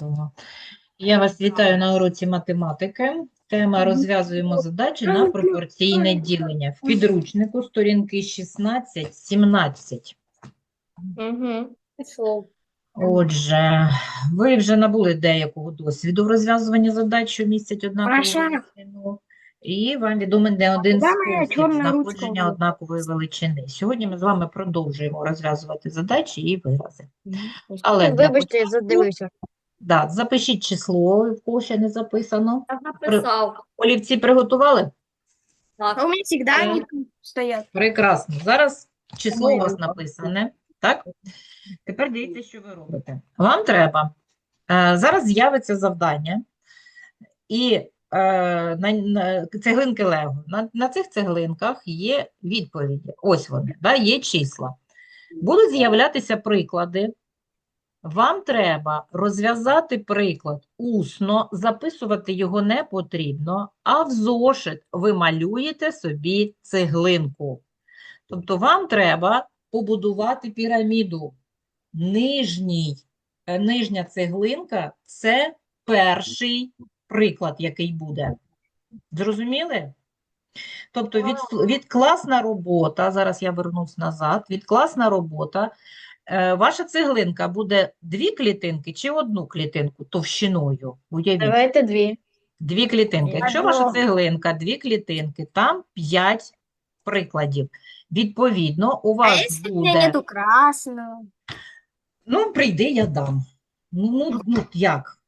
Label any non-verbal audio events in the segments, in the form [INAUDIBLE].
Чудово. Я вас вітаю на уроці математики. Тема розв'язуємо задачі на пропорційне ділення. В підручнику сторінки 16-17. Угу. Отже, ви вже набули деякого досвіду в розв'язуванні задач, що містять однакову величину, і вам відомий не один спосіб знаходження однакової величини. Сьогодні ми з вами продовжуємо розв'язувати задачі і вирази. Але Вибачте, я задивився. Да, запишіть число, в кого ще не записано. Я написав. Олівці приготували? Так. у меня всегда Да. они стоят. Прекрасно. Зараз число у вас написане, так? Тепер дивіться, що ви робите. Вам треба, е, зараз з'явиться завдання, і е, на, на цеглинки Лего. На, на цих цеглинках є відповіді. Ось вони, да, є числа. Будуть з'являтися приклади. Вам треба розв'язати приклад усно, записувати його не потрібно, а в зошит ви малюєте собі цеглинку. Тобто вам треба побудувати піраміду. Нижній, е, нижня цеглинка – це перший приклад, який буде. Зрозуміли? Тобто від, відкласна робота, зараз я вернусь назад, відкласна робота, е, ваша цеглинка буде дві клітинки чи одну клітинку товщиною? Уявіть. Давайте дві. Дві клітинки. Якщо ваша цеглинка, дві клітинки, там 5 прикладів. Відповідно, у вас меня буде. нету красного? Ну, прийди, я дам. Ну, ну, ну як?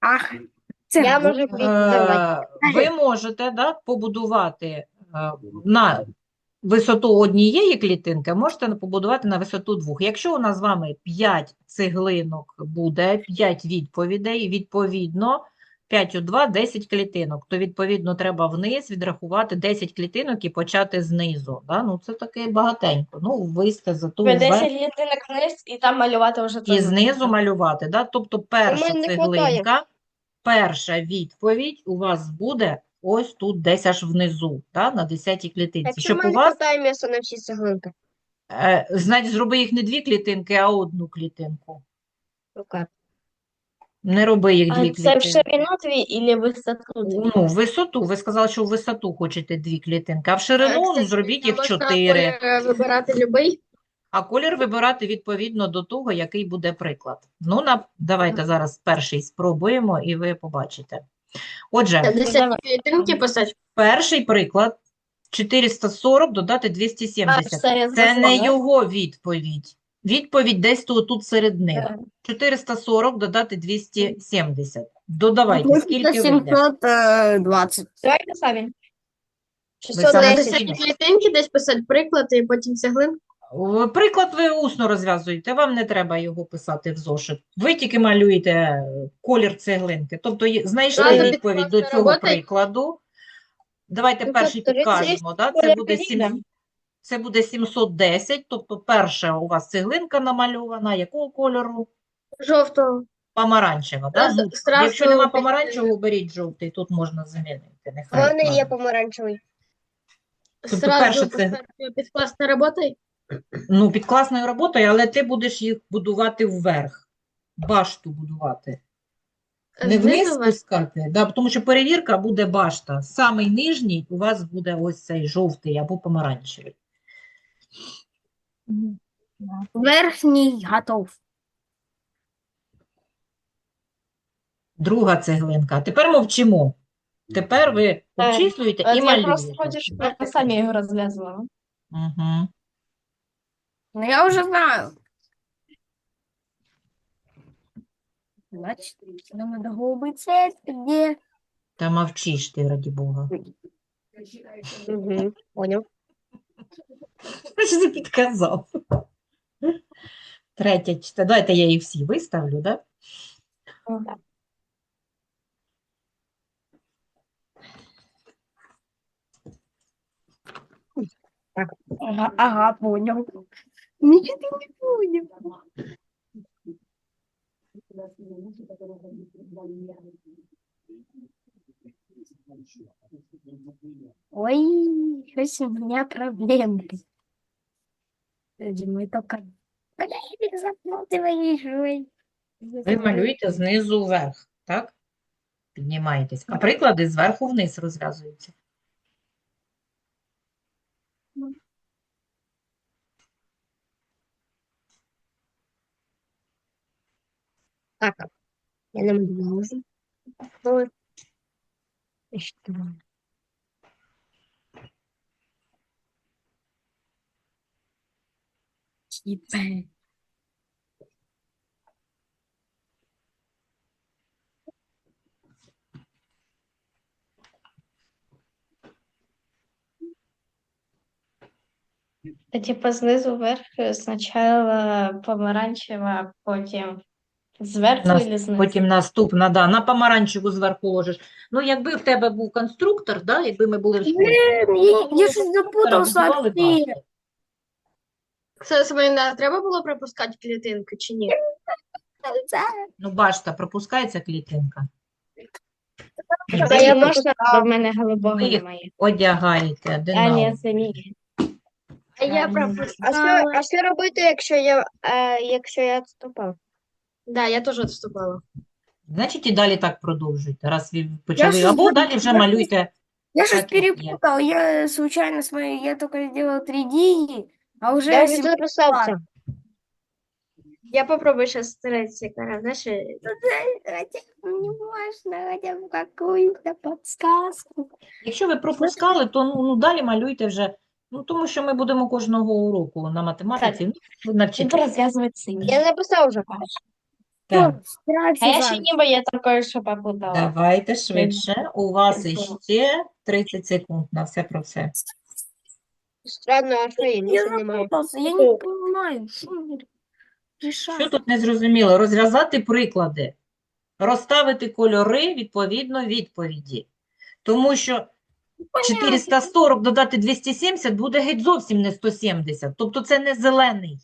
Ах, Я можу. Е, Ви можете да, побудувати е, на висоту однієї клітинки, можете побудувати на висоту двох. Якщо у нас з вами 5 цеглинок буде, 5 відповідей, відповідно, 5 у 2 – 10 клітинок, то, відповідно, треба вниз відрахувати 10 клітинок і почати знизу. Да? Ну, це таке багатенько. Ну, висте зато Ви 10 вверх літинок вниз і там малювати вже і знизу малювати. Да? Тобто перша цеглинка, перша відповідь у вас буде ось тут десь аж внизу, да? на 10-й клітинці. Якщо Щоб у вас, місця на всі цеглинки. е, значить, зроби їх не дві клітинки, а одну клітинку. Окей. Не роби їх дві А це в ширину дві і висоту дві? Ну, в висоту. Ви сказали, що в висоту хочете дві клітинки, а в ширину ну, зробіть їх чотири. вибирати любий. А колір вибирати відповідно до того, який буде приклад. Ну, на, давайте зараз перший спробуємо, і ви побачите. Отже, 50 клітинки писати. перший приклад 440 додати 270. все, Це не його відповідь. Відповідь десь тут, тут серед них. Е, 440 додати 270. Додавайте, скільки вийде? 720. Давайте самі. 610 клітинки десь писати приклад і потім цеглинку. Приклад ви усно розв'язуєте, вам не треба його писати в зошит. Ви тільки малюєте е, колір цеглинки. Тобто знайшли відповідь до цього прикладу. Давайте перший підкажемо. Да? Це буде, сім- рівня. це буде 710, тобто перша у вас цеглинка намальована. Якого кольору? Жовтого. Помаранчева. Да? Ну, Якщо нема помаранчевого, беріть жовтий, тут можна замінити. Нехай мене є помаранчевий. Тобто перше це- писати підкласна робота. Ну, під класною роботою, але ти будеш їх будувати вверх, башту будувати. Не вниз спускати, да, тому що перевірка буде башта. Самий нижній у вас буде ось цей жовтий або помаранчевий. Верхний готов. Друга цеглинка. Тепер мовчимо. Тепер ви обчислюєте і Я просто хочу, щоб ви самі його розв'язували. Угу. Ну, я уже знаю. Значит, нам надо голубый цвет, где... Та мовчиш ти, раді Бога. Угу. Поняв. Що ти підказав? Третя, чита- давайте я їх всі виставлю, да? Ага, ага, понял. Ничего ты не понял. Ой, сейчас у меня проблемы. Мы только... Блин, запутываешь, ой. Ви малюєте знизу вверх, так? Піднімаєтесь. А приклади зверху вниз розв'язуються. Так, я не могу уже. Вот. Что? Типа. Типа знизу вверх е, спочатку помаранчева, потім зверху Нас- і знизу. Потім наступна, да, на помаранчеву зверху ложиш. Ну, якби в тебе був конструктор, да, якби ми були в школі, Блин, я, от них. башти. Це не треба було пропускати клітинку чи ні? Ну, башта, пропускається клітинка. А я можна? в мене голубого Ви їх немає. Одягаєте А, одинаково. ні, це ні. А я Ем, пропустила. А що, а що робити, якщо я, е, якщо я відступав? Да, я теж відступала. Значить, і далі так продовжуйте. Раз ви почали, щось або далі вже я малюйте. Я что-то Так, нет. перепутал. Я случайно смотрю, я только сделал 3D, а уже Я сим- записався. Я попробую зараз третій раз, знаєш, Хотя бы не можно, хотя бы какую-то подсказку. Якщо ви пропускали, то ну, ну, далі малюйте вже. Ну, тому що ми будемо кожного уроку на математиці ну, розв'язувати сині. Я написав вже. Так, А я ще ніби я там кое-що попутала. давайте швидше. У вас іще 30 секунд на все про все. Странно, а що я не я не понимаю, мне Що тут незрозуміло? Розв'язати приклади, розставити кольори відповідно відповіді. Тому що 440 додати 270 буде геть зовсім не 170. Тобто це не зелений,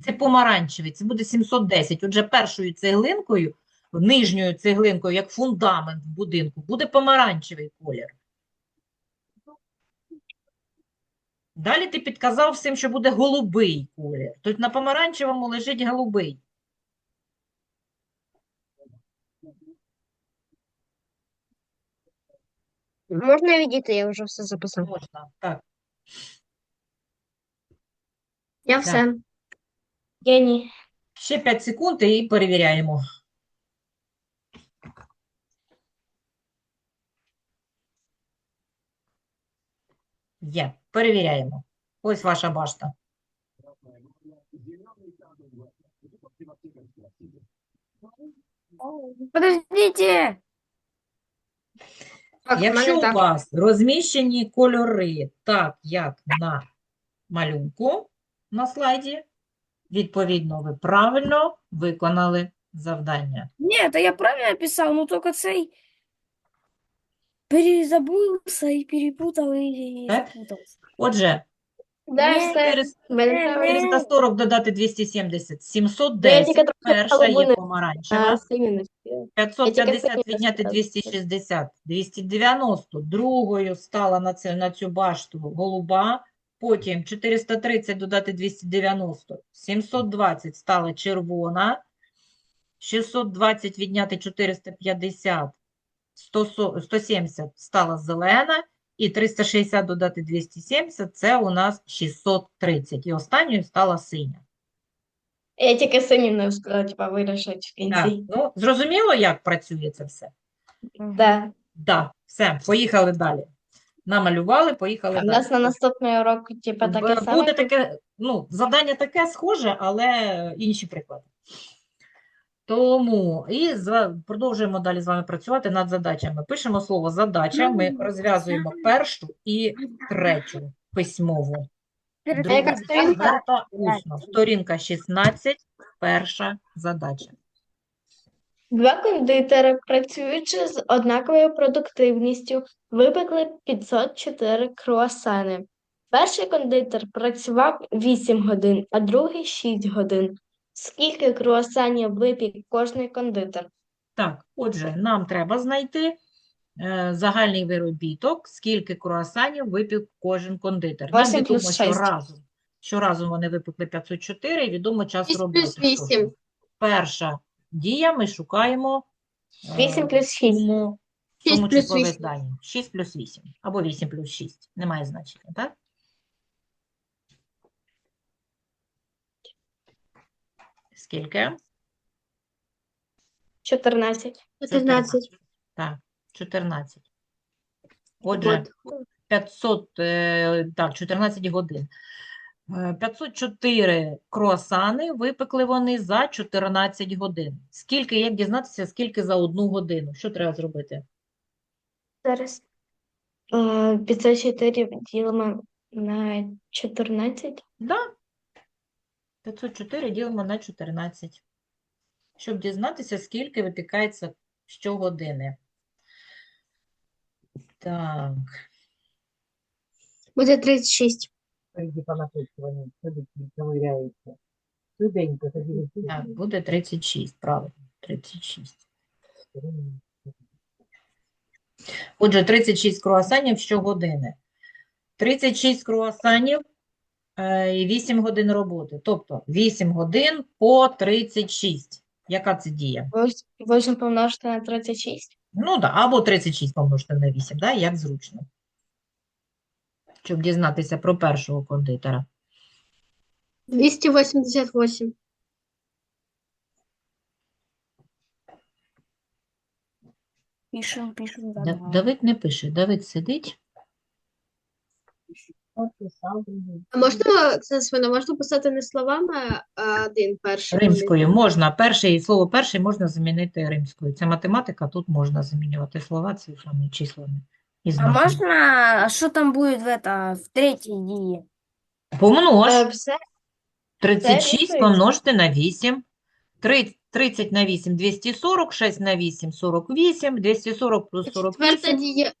це помаранчевий, це буде 710. Отже, першою цеглинкою, нижньою цеглинкою, як фундамент в будинку, буде помаранчевий колір. Далі ти підказав всім, що буде голубий колір. Тут на помаранчевому лежить голубий. Можна відійти, я вже все записав. Можна. Так. Я все. Геній. Ще 5 секунд і перевіряємо. Є, перевіряємо. Ось ваша башта. Подождите! Так, в мене Якщо у так. вас розміщені кольори так, як на малюнку на слайді, відповідно, ви правильно виконали завдання. Нет, а я правильно написал, но только цей перезабылся и перепутал и Так. запутался. Отже, Да, Ні, все. через В мене Е, 440 додати 270, Я 710, тільки трохи перша є половини, помаранчева. Спіла. 550 відняти 260, 290. Другою стала на цю, на цю башту голуба. Потім 430 додати 290, 720 стала червона. 620 відняти 450, 100 170 стала зелена. І 360 додати 270 – це у нас 630. І останньою стала синя. Я тільки синім не встигла, типа, вирішити в Так, ну, зрозуміло, як працює це все? Да. Да, все, поїхали далі. Намалювали, поїхали далі. нас на наступний урок, типа, таке Б- саме. Буде таке, ну, завдання таке схоже, але інші приклади. Тому і з- продовжуємо далі з вами працювати над задачами. Пишемо слово задача, ми розв'язуємо першу і третю письмову. Друга, сторінка? усно. Сторінка 16, перша задача. Два кондитери, працюючи з однаковою продуктивністю, випекли 504 круасани. Перший кондитер працював 8 годин, а другий 6 годин. Скільки круасанів випік кожний кондитер? Так, отже, нам треба знайти е, загальний виробіток, скільки круасанів випік кожен кондитер. Нам відомо, плюс що шесть. разом, що разом вони випекли 504, і відомо час Шість роботи. плюс що вісім. Перша Дія ми шукаємо е, 8 плюс 6. суму, Шість суму плюс числових вісім. даних. 6 плюс 8 або 8 плюс 6. Немає значення, так? Скільки? 14. 14. Так, 14. Отже, 500, е, так, 14 годин. Е, 504 круасани випекли вони за 14 годин. Скільки, як дізнатися, скільки за одну годину? Що треба зробити? Зараз. Е, 504 ділимо на 14. Да. 504 ділимо на 14. Щоб дізнатися, скільки випікається щогодини. Так. Буде 36. По написуванню, тоді завіряється. Швиденько тоді. Так, буде 36, правильно, 36. Отже, 36 круасанів щогодини. 36 круасанів е, і 8 годин роботи. Тобто 8 годин по 36. Яка це дія? 8 помножити на 36. Ну, да, або 36 помножити на 8, да, як зручно. Щоб дізнатися про першого кондитера. 288. Пишем, пишем Да- Давид не пише, Давид сидить. А можна, це Свина, можна писати не словами, а один перший. Римською можна. Перший, слово перший можна замінити римською. Це математика, тут можна замінювати слова цифрами, числами і А знаками. можно, а что там будет в это, в третьей идее? Помнож. Е, Все 36 відповідь. помножити на 8. 30 на 8 – 240, 6 на 8 – 48, 240 плюс Четверта 48. дія.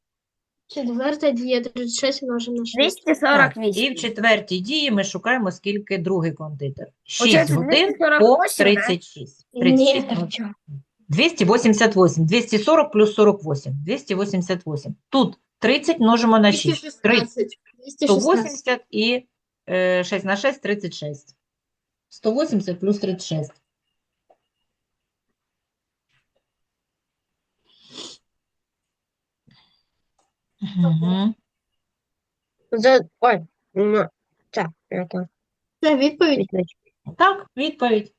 Четверта дія 36 множимо на 6. Так, 248. і в четвертій дії ми шукаємо, скільки другий кондитер. 6 Получається, годин по 248, да? 36. Ні, 36 так ну, чого? 288. 240 плюс 48. 288. Тут 30 множимо на 6. 30. 216. 216. 180 і е, 6 на 6 – 36. 180 плюс 36. Мгм. Ой, ну, так, это Це відповідь. Так, відповідь.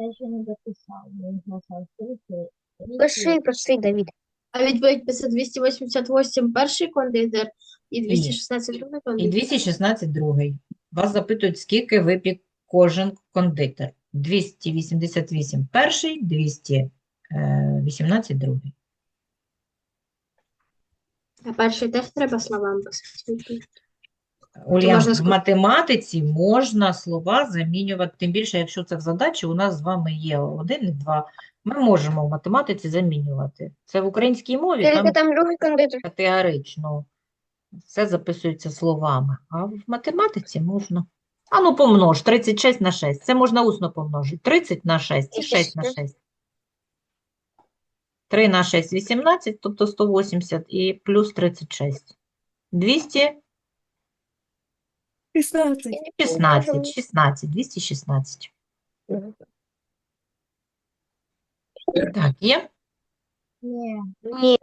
Я ще не дописав, я їх написав скільки. Пиши, пиши, Давид. А відповідь пише 288 перший кондитер і 216 другий І кондитер. 216 другий. Вас запитують, скільки випік кожен кондитер. 288 перший, 218 другий. А перший теж треба словами писати. Ульян, можна в математиці можна слова замінювати, тим більше, якщо це в задачі, у нас з вами є один і два. Ми можемо в математиці замінювати. Це в українській мові, там там категорично все записується словами, а в математиці можна. А ну помнож, 36 на 6. Це можна усно помножити. 30 на 6 і 6 на 6. 3 на 6 – 18, тобто 180 і плюс 36. 200 16. 16, 16, 216. Так, є? Ні, Ні.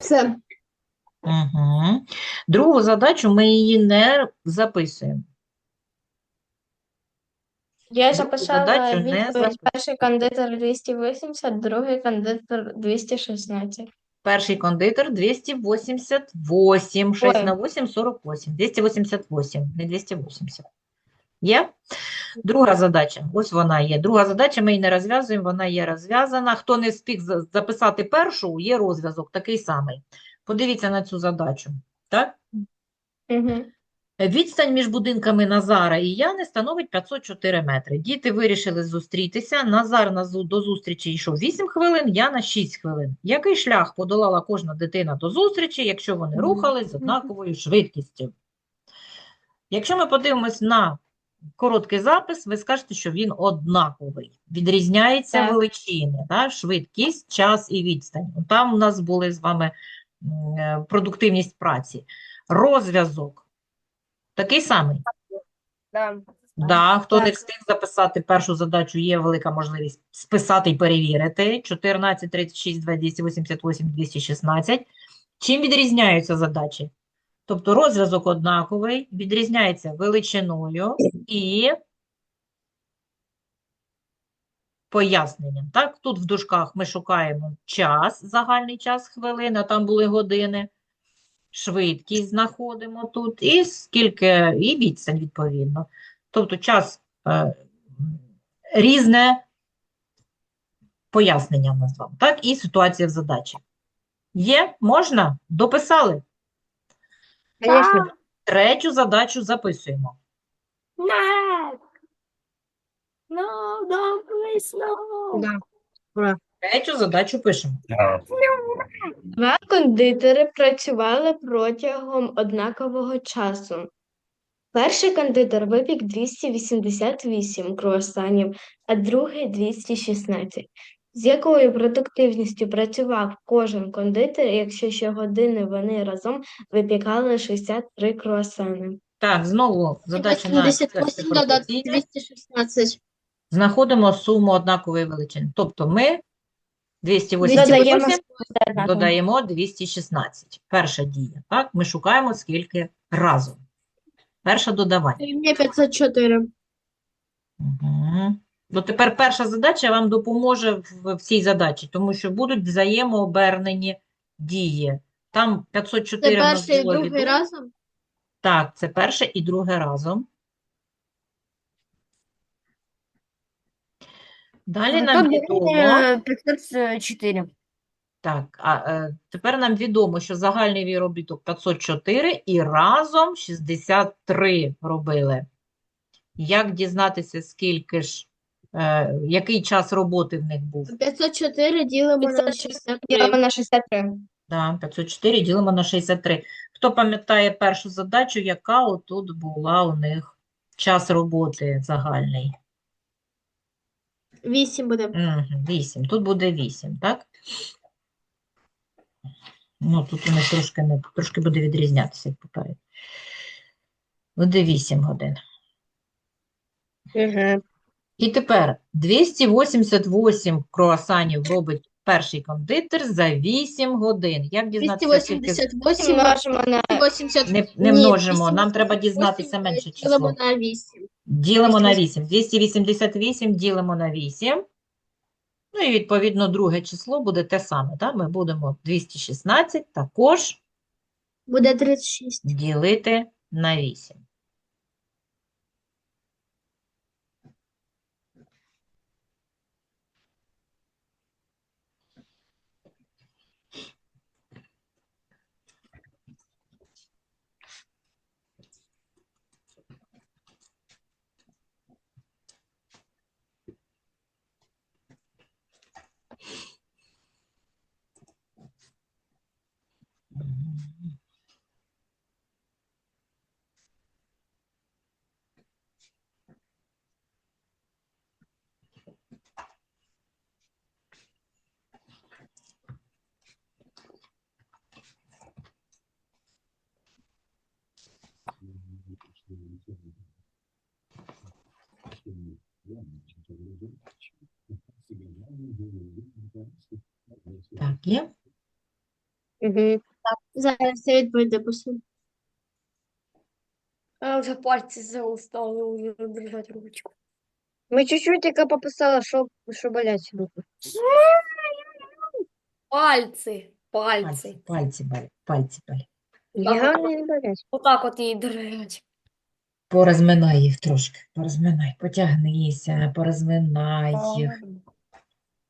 Все. Угу. Другу задачу ми її не записуємо. Я записала задачу не відповідь. записую. Перший кондитер 280, другий кондитер 216. Перший кондитер 288, 6 Ой. на 8 – 48, 288, не 280. Є? Друга задача, ось вона є. Друга задача, ми її не розв'язуємо, вона є розв'язана. Хто не встиг записати першу, є розв'язок такий самий. Подивіться на цю задачу. Так? Угу. Відстань між будинками Назара і Яни становить 504 метри. Діти вирішили зустрітися. Назар на зу- до зустрічі йшов 8 хвилин, Яна 6 хвилин. Який шлях подолала кожна дитина до зустрічі, якщо вони рухались з однаковою швидкістю? Якщо ми подивимось на короткий запис, ви скажете, що він однаковий. Відрізняється Так. величини, да? Швидкість, час і відстань. Там у нас були з вами м, е, продуктивність праці. Розв'язок такий самий. Да. Да, хто не встиг записати першу задачу, є велика можливість списати і перевірити. 14, 36, 288, 216. Чим відрізняються задачі? Тобто розв'язок однаковий, відрізняється величиною і поясненням. Так, тут в дужках ми шукаємо час, загальний час хвилин, а там були години. Швидкість знаходимо тут, і скільки, і відстань відповідно. Тобто час е, різне пояснення в нас з так? І ситуація в задачі. Є? Можна? Дописали? Конечно. Третю задачу записуємо. Нет. No, no, please, no. Да. Третю задачу пишемо. Два кондитери працювали протягом однакового часу. Перший кондитер випік 288 круасанів, а другий 216. З якою продуктивністю працював кожен кондитер, якщо щогодини вони разом випікали 63 круасани? Так, знову задача на 88 додати 216. Знаходимо суму однакової величини. Тобто ми 288 Додаємо додаємо 216. Перша дія. Так? Ми шукаємо скільки разом. Перша додавання. Рівня 504. Угу. Ну, тепер перша задача вам допоможе в, в цій задачі, тому що будуть взаємообернені дії. Там 504 Це перший і другий разом? Так, це перше і друге разом. Далі нам відомо. 504. Так, а е, тепер нам відомо, що загальний виробіток 504 і разом 63 робили. Як дізнатися, скільки ж, е, який час роботи в них був? 504 ділимо на 63. Ділимо на 63. Да, 504 ділимо на 63. Хто пам'ятає першу задачу, яка отут була у них час роботи загальний? 8 буде. Вісім. 8. Тут буде 8, так? Ну, тут вони трошки, не, трошки буде відрізнятися, як попередньо. Буде 8 годин. Угу. І тепер 288 круасанів робить перший кондитер за 8 годин. Як дізнатися, скільки... з- 288 Множимо на 80. Не, не Ні, множимо, нам треба дізнатися менше Ділимо число. на 8. Ділимо на 8. 288 ділимо на 8. Ну і відповідно друге число буде те саме. Так? Ми будемо 216 також Буде 36. ділити на 8. Так, є? Угу. Зараз я відповідь допишу. А вже пальці заустали уже держати ручку. Ми чуть-чуть тільки пописали, що, що болять руки. Пальці, Пальці, пальці. пальці, болять, пальці болять. Я не болять. Отак от її держать. Порозминай їх трошки, порозминай, потягнися, порозминай їх.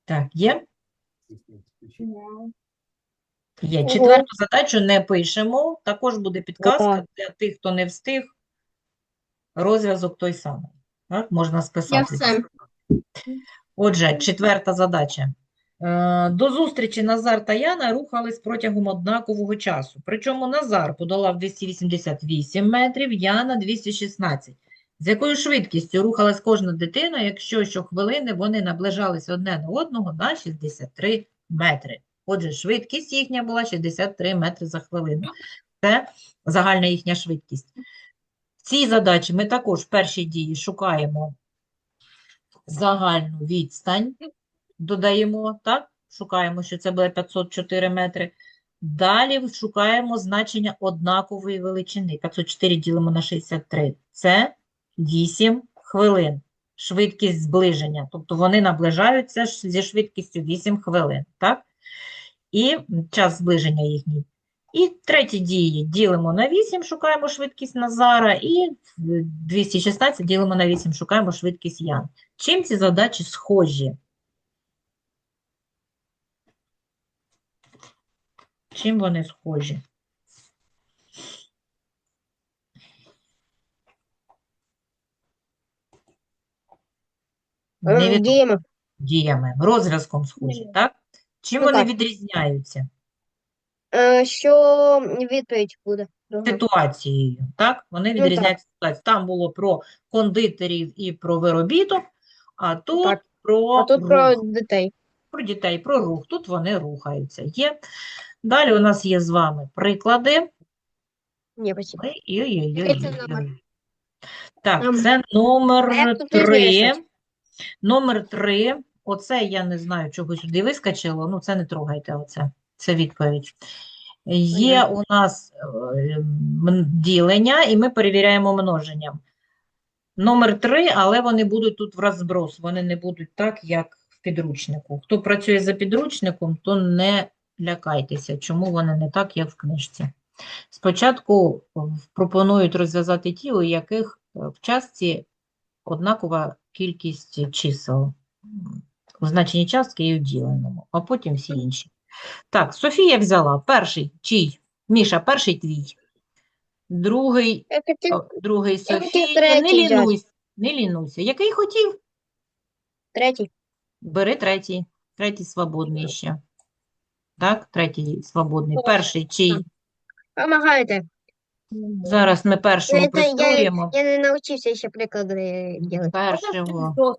Так, є? Є. Четверту задачу не пишемо. Також буде підказка для тих, хто не встиг. Розв'язок той самий. Так, можна списати. Отже, четверта задача. Е, До зустрічі Назар та Яна рухались протягом однакового часу. Причому Назар подолав 288 метрів, Яна 216. З якою швидкістю рухалась кожна дитина, якщо щохвилини вони наближались одне до одного на 63 метри. Отже, швидкість їхня була 63 метри за хвилину. Це загальна їхня швидкість. В цій задачі ми також в першій дії шукаємо загальну відстань, додаємо, так? Шукаємо, що це буде 504 метри. Далі шукаємо значення однакової величини. 504 ділимо на 63. Це 8 хвилин. Швидкість зближення. Тобто вони наближаються зі швидкістю 8 хвилин. Так? І час зближення їхній. І треті дії ділимо на 8, шукаємо швидкість Назара, і 216 ділимо на 8, шукаємо швидкість Ян. Чим ці задачі схожі? Чим вони схожі? Діємо. Діями, розв'язком схожі, так? Чим Ну, вони так. відрізняються? Е, Що відповідь буде? Ситуацією, так? Вони Ну, відрізняються ситуацією. Там було про кондитерів і про виробіток, а тут Так. про А тут про дітей. Про дітей, про рух. Тут вони рухаються. Є. Далі у нас є з вами приклади. Ні, спасибо. Ой, ой, ой, Який це номер? Так, Ем, це номер як тут 3. розв'язати? Номер 3. Оце я не знаю, чого сюди вискочило. Ну, це не трогайте оце. Це відповідь. Є у нас е, м, ділення, і ми перевіряємо множенням. Номер 3, але вони будуть тут в розброс. Вони не будуть так, як в підручнику. Хто працює за підручником, то не лякайтеся, чому вони не так, як в книжці. Спочатку пропонують розв'язати ті, у яких е, в частці однакова кількість чисел у значенні частки і у діленому, а потім всі інші. Так, Софія взяла перший чий? Міша, перший твій. Другий, другий Софія. Не лінуйся, не лінуйся. Який хотів? третій. Бери третій. Третій свободний ще. Так, третій свободний. Перший чий? Помагайте. Зараз ми першого Это я, я не навчився ще приклади делать. Першого.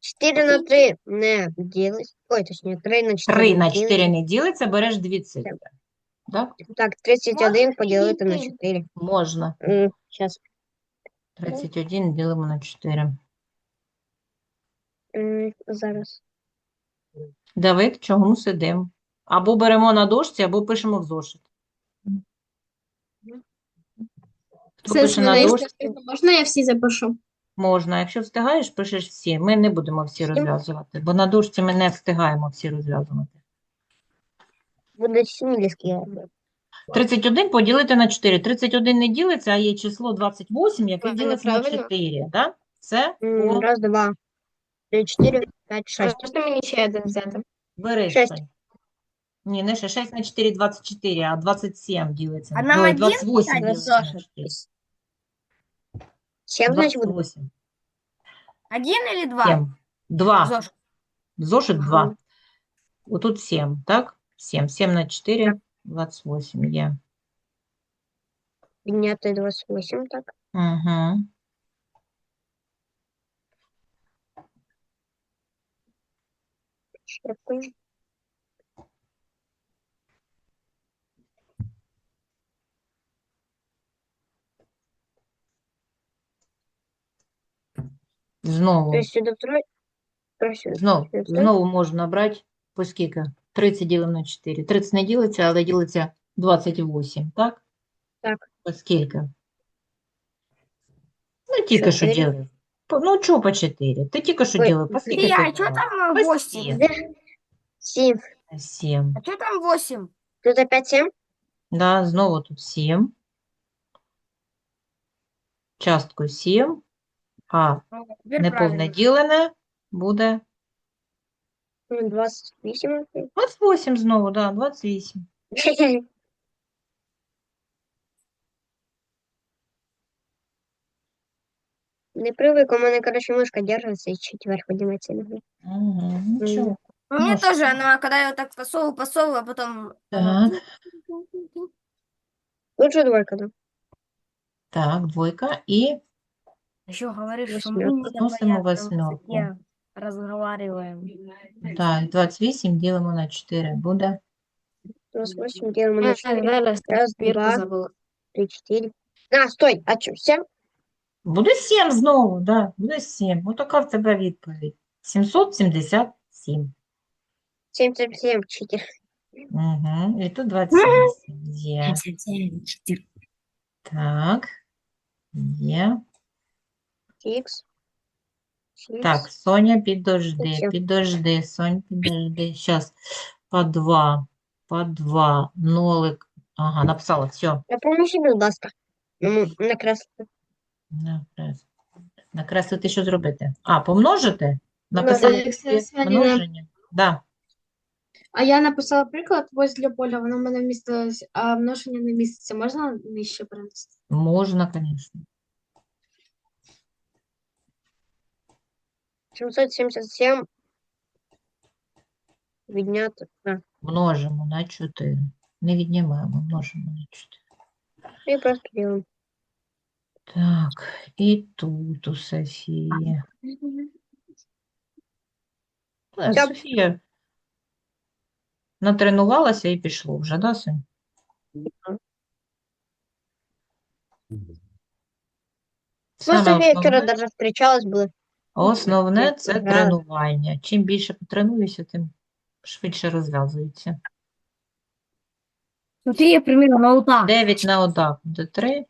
4 на 3 не ділить. Ой, точніше, 3 на 4 3 не на ділить. 4 не ділиться, береш дві цифри. Так? Так, 31 поділити на 4. Можна. Зараз. 31 ділимо на 4. Зараз. Давид, чому сидимо? Або беремо на дошці, або пишемо в зошит. Хто пише на дошці? Можна я всі запишу? Можна. Якщо встигаєш, пишеш всі. Ми не будемо всі розв'язувати, бо на дошці ми не встигаємо всі розв'язувати. Буде сімільський. 31 поділити на 4. 31 не ділиться, а є число 28, яке Правильно, ділиться на правильно. 4. Да? Це М, Раз, два, три, чотири, п'ять, шесть. Можна мені ще один взяти? бери Шесть. Ні, не ще 6 на 4 – 24, а 27 ділиться. А на- нам Ой, один 28 писати ділиться на зошит? 4. Сім, значить, буде. 28. Один или два? 7. 2. Зошит. Зошит 2. Ага. Отут 7, так? 7. 7 на 4 Так. – 28 є. Підняти 28, так. Угу. Щепи. Знову. Тобто сюди второй. Тобто сюди. Знову, сюди. знову можна брати по скільки? 30 ділимо на 4. 30 не ділиться, але ділиться 28, так? Так. По скільки? Ну, тільки що Чотири. ділив. По- Ну, чого по 4? Ти тільки що Ой, ділив. По скільки Илья, ти а что ділив? там По 8? сім. Сім. 7. А что там 8? Тут опять сім? Да, знову тут 7. Частку 7. А неповне ділене буде Ну, 28. 28 знову, да, 28. [LAUGHS] Не привик, у мене, коротше, мишка держиться і четвер піднімається ногу. Угу, нічого. У меня Может. тоже она, когда я вот так посовываю, посовываю, а потом... Так, Тут же двойка, да? так, двойка і Еще говоришь, что мы Восьмерку. не Сносимо говорят, восьмерку. все разговариваем. Так, 28 ділимо на 4 буде. 28 делаем на А, 4. зараз Раз, збірку два, забула. три, четыре. А, стой, а что, 7? Буде 7 знову, да, буде 7. Отака в тебе відповідь. 777. 7, 7, 7, 4. Угу. І тут 28 є. Так. Є. X. Так, Соня, підожди, Всё. підожди, Сонь, підожди. Зараз по 2, по 2, нолик. Ага, написала, все. Я помню себе, будь ласка. Ну, накреслити. Накреслити. Накреслити, що зробити? А, помножити? Ну, Написати множення? Да. А я написала приклад ось для поля, воно в мене вмістилось, а множення не міститься. Можна нижче перенести? Можна, звісно. 777 відняти. А, Множимо на 4. Не віднімаємо, множимо на 4. і просто ділимо. Так, і тут у Софії. Е, Так. Софія натренувалася і пішло вже, да, Сонь? Саме Просто я вчора основне, даже зустрічалась були. Основне це тренування. Чим більше потренуюся, тим швидше розв'язується. Тут я примерно вот так. 9 на отак буде 3.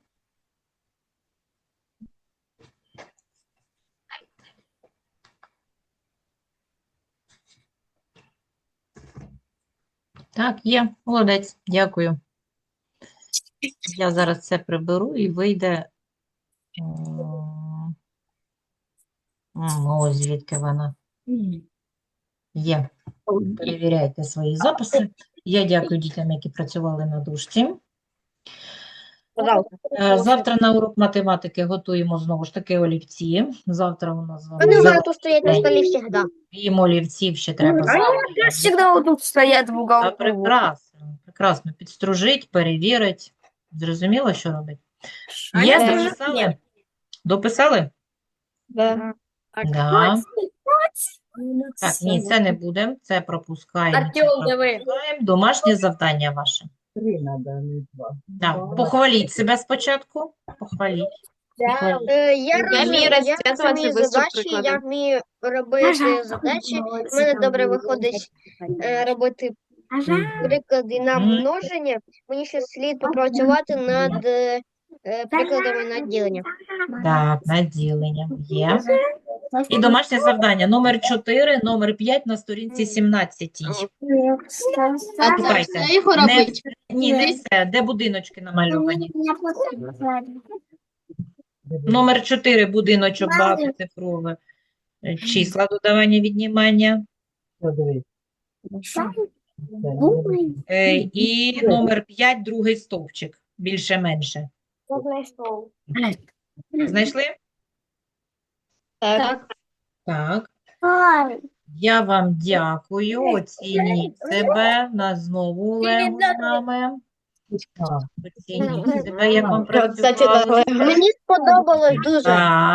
Так, є, молодець, дякую. Я зараз це приберу і вийде. м, м, Ось звідки вона є. Перевіряйте свої записи. Я дякую дітям, які працювали на дужці. Пожалуйста. Е, Завтра на урок математики готуємо знову ж таки олівці. Завтра у нас з вами Вони в мене за- тут стоять на столі завжди. Крім олівців ще треба Они завтра. всегда вот тут стоят в Та уголку. прекрасно, прекрасно. Підстружить, перевірить. Зрозуміло, що робить? Є, я дописали? Дописали? Да. Да. Так, ні, це не буде. Це пропускаємо. це Артем, пропускаємо. Домашнє завдання ваше. Три надо, а не два. Так, похваліть себе спочатку. Похваліть. Похваліть. Е, Я розумію, вмію я розумію бистро задачі, я вмію робити задачі. У мене добре виходить е, робити приклади на Мгм. множення. Мені ще слід попрацювати над е, е, прикладами на ділення. Так, наділення є. І домашнє завдання номер 4, номер 5 на сторінці 17. А Шукайте. його Не, ні, не все, де будиночки намальовані. Номер 4 будиночок багатоцифрове. Е, Числа додавання віднімання. Е, І номер 5 другий стовпчик. Більше-менше. Знайшли? Так. Так. Я вам дякую. Оцініть себе. Нас знову Лего з нами. Оцініть себе, як вам працювали. Мені сподобалось дуже. Так.